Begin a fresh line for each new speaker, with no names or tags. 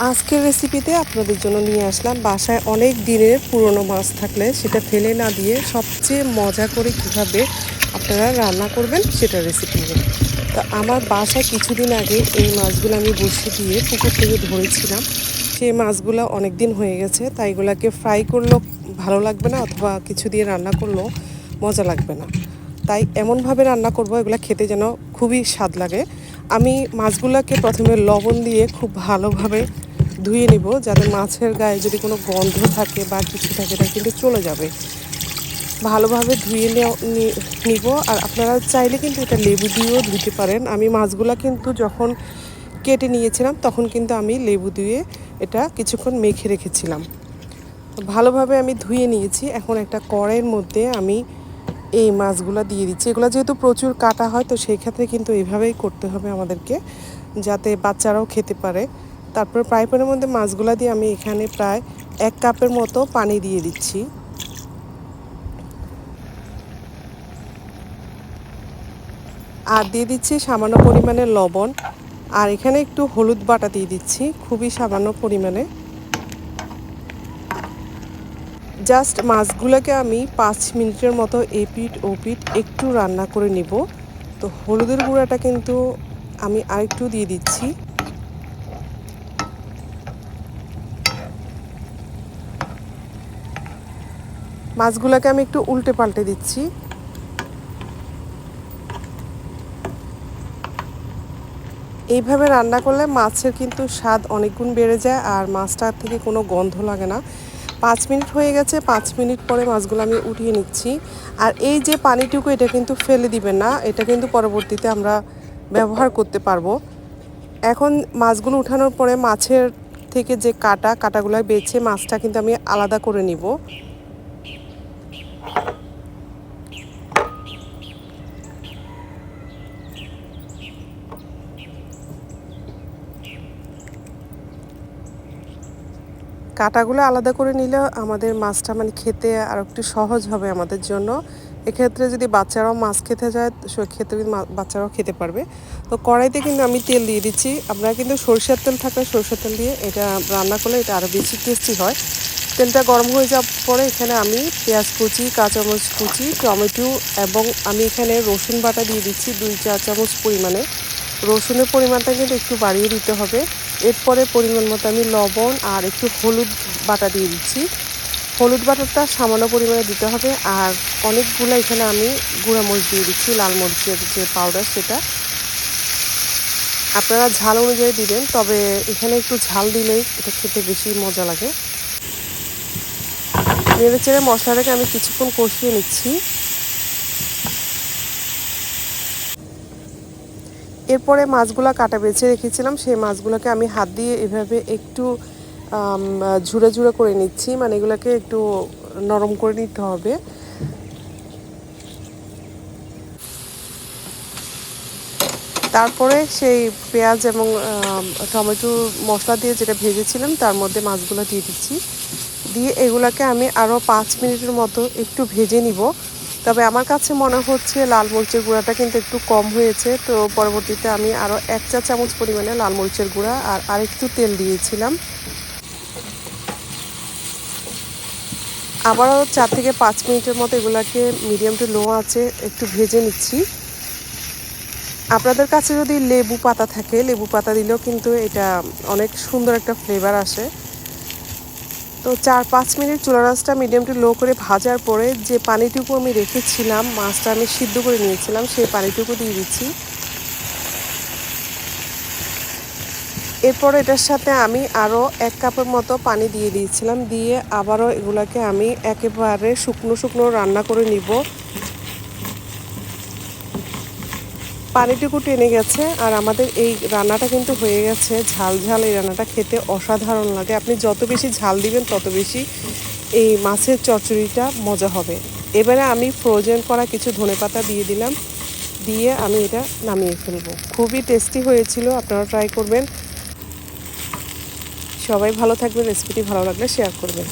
আজকের রেসিপিতে আপনাদের জন্য নিয়ে আসলাম বাসায় অনেক দিনের পুরনো মাছ থাকলে সেটা ফেলে না দিয়ে সবচেয়ে মজা করে কীভাবে আপনারা রান্না করবেন সেটা রেসিপি নেবেন তো আমার বাসায় কিছুদিন আগে এই মাছগুলো আমি বসে দিয়ে পুকুর থেকে ধরেছিলাম। সেই মাছগুলো অনেক দিন হয়ে গেছে, তাই এগুলাকে ফ্রাই করলেও ভালো লাগবে না অথবা কিছু দিয়ে রান্না করলেও মজা লাগবে না। তাই এমনভাবে রান্না করব, এগুলো খেতে যেন খুবই স্বাদ লাগে। আমি মাছগুলোকে প্রথমে লবণ দিয়ে খুব ভালোভাবে ধুয়ে নিব যাতে মাছের গায়ে যদি কোনো গন্ধ থাকে বা কিছু থাকে এটা কিন্তু চলে যাবে। ভালোভাবে ধুয়ে নিব। আর আপনারা চাইলে কিন্তু এটা লেবু দিয়েও ধুতে পারেন। আমি মাছগুলা কিন্তু যখন কেটে নিয়েছিলাম, তখন কিন্তু আমি লেবু দিয়ে এটা কিছুক্ষণ মেখে রেখেছিলাম। ভালোভাবে আমি ধুয়ে নিয়েছি। এখন একটা কড়াইয়ের মধ্যে আমি এই মাছগুলো দিয়ে দিচ্ছি। এগুলো যেহেতু প্রচুর কাটা হয়, তো সেই ক্ষেত্রে কিন্তু এইভাবেই করতে হবে আমাদেরকে, যাতে বাচ্চারাও খেতে পারে। তারপর ফ্রাই প্যানের মধ্যে মাছগুলো দিয়ে আমি এখানে প্রায় এক কাপের মতো পানি দিয়ে দিচ্ছি। আর দিয়ে দিচ্ছি সামান্য পরিমাণে লবণ। আর এখানে একটু হলুদ বাটা দিয়ে দিচ্ছি, খুবই সামান্য পরিমাণে। জাস্ট মাছগুলোকে আমি পাঁচ মিনিটের মতো এপিট ওপিট একটু রান্না করে নিব। তো হলুদের গুঁড়াটা কিন্তু আমি আরেকটু দিয়ে দিচ্ছি। মাছগুলোকে আমি একটু উল্টে পাল্টে দিচ্ছি। এইভাবে রান্না করলে মাছের কিন্তু স্বাদ অনেকগুণ বেড়ে যায় আর মাছটার থেকে কোনো গন্ধ লাগে না। পাঁচ মিনিট হয়ে গেছে, পাঁচ মিনিট পরে মাছগুলো আমি উঠিয়ে নিচ্ছি। আর এই যে পানিটুকু, এটা কিন্তু ফেলে দিবেন না, এটা কিন্তু পরবর্তীতে আমরা ব্যবহার করতে পারব। এখন মাছগুলো উঠানোর পরে মাছের থেকে যে কাটা, কাটাগুলো বেছে মাছটা কিন্তু আমি আলাদা করে নিব। কাটাগুলো আলাদা করে নিলে আমাদের মাছটা মানে খেতে আর একটু সহজ হবে আমাদের জন্য। এক্ষেত্রে যদি বাচ্চারাও মাছ খেতে যায় সেক্ষেত্রে বাচ্চারাও খেতে পারবে। তো কড়াইতে কিন্তু আমি তেল দিয়ে দিচ্ছি। আপনারা কিন্তু সরষের তেল থাকলে সরষের তেল দিয়ে এটা রান্না করলে এটা আরও বেশি টেস্টি হয়। তেলটা গরম হয়ে যাওয়ার পরে এখানে আমি পেঁয়াজ কুচি, কাঁচামরিচ কুচি, টমেটো এবং আমি এখানে রসুন বাটা দিয়ে দিচ্ছি দুই চা চামচ পরিমাণে। রসুনের পরিমাণটা কিন্তু একটু বাড়িয়ে দিতে হবে। এরপরে পরিমাণ মতো আমি লবণ আর একটু হলুদ বাটা দিয়ে দিচ্ছি। হলুদ বাটাটা সামান্য পরিমাণে দিতে হবে আর অনেকগুলো এখানে আমি গুঁড়া মরিচ দিয়ে দিচ্ছি, লাল মরিচের যে পাউডার সেটা। আপনারা ঝাল অনুযায়ী দিবেন, তবে এখানে একটু ঝাল দিলেই এটা খেতে বেশি মজা লাগে। নেড়ে চেড়ে মশলাটাকে আমি কিছুক্ষণ কষিয়ে নিচ্ছি। এরপরে মাছগুলো কাটা বেছে রেখেছিলাম, সেই মাছগুলোকে আমি হাত দিয়ে এভাবে একটু ঝুড়ে ঝুড়ে করে নিচ্ছি মানে এগুলোকে একটু নরম করে নিতে হবে। তারপরে সেই পেঁয়াজ এবং টমেটো মশলা দিয়ে যেটা ভেজেছিলাম, তার মধ্যে মাছগুলো দিয়ে দিচ্ছি। দিয়ে এগুলোকে আমি আরও পাঁচ মিনিটের মতো একটু ভেজে নিব। তবে আমার কাছে মনে হচ্ছে লাল মরিচের গুঁড়াটা কিন্তু একটু কম হয়েছে, তো পরবর্তীতে আমি আরও এক চা চামচ পরিমাণে লাল মরিচের গুঁড়া আর আরেকটু তেল দিয়েছিলাম। আবারও চার থেকে পাঁচ মিনিটের মতো এগুলাকে মিডিয়াম টু লো আছে একটু ভেজে নিচ্ছি। আপনাদের কাছে যদি লেবু পাতা থাকে, লেবু পাতা দিলেও কিন্তু এটা অনেক সুন্দর একটা ফ্লেভার আসে। তো চার পাঁচ মিনিট চুলা রাসটা মিডিয়াম টু লো করে ভাজার পরে যে পানিটুকু আমি রেখেছিলাম, মাছটা আমি সিদ্ধ করে নিয়েছিলাম, সেই পানিটুকু দিয়ে দিচ্ছি। এরপর এটার সাথে আমি আরও এক কাপের মতো পানি দিয়ে দিয়েছিলাম, দিয়ে আবারও এগুলাকে আমি একেবারে শুকনো শুকনো রান্না করে নিব। পানিটুকু টেনে গেছে আর আমাদের এই রান্নাটা কিন্তু হয়ে গেছে। ঝাল ঝাল এই রান্নাটা খেতে অসাধারণ লাগে। আপনি যত বেশি ঝাল দিবেন, তত বেশি এই মাছের চচ্চড়িটা মজা হবে। এবারে আমি ফ্রোজেন করা কিছু ধনেপাতা দিয়ে দিলাম। দিয়ে আমি এটা নামিয়ে ফেলব। খুবই টেস্টি হয়েছিল আপনারা ট্রাই করবেন। সবাই ভালো থাকবেন রেসিপিটি ভালো লাগলে শেয়ার করবেন।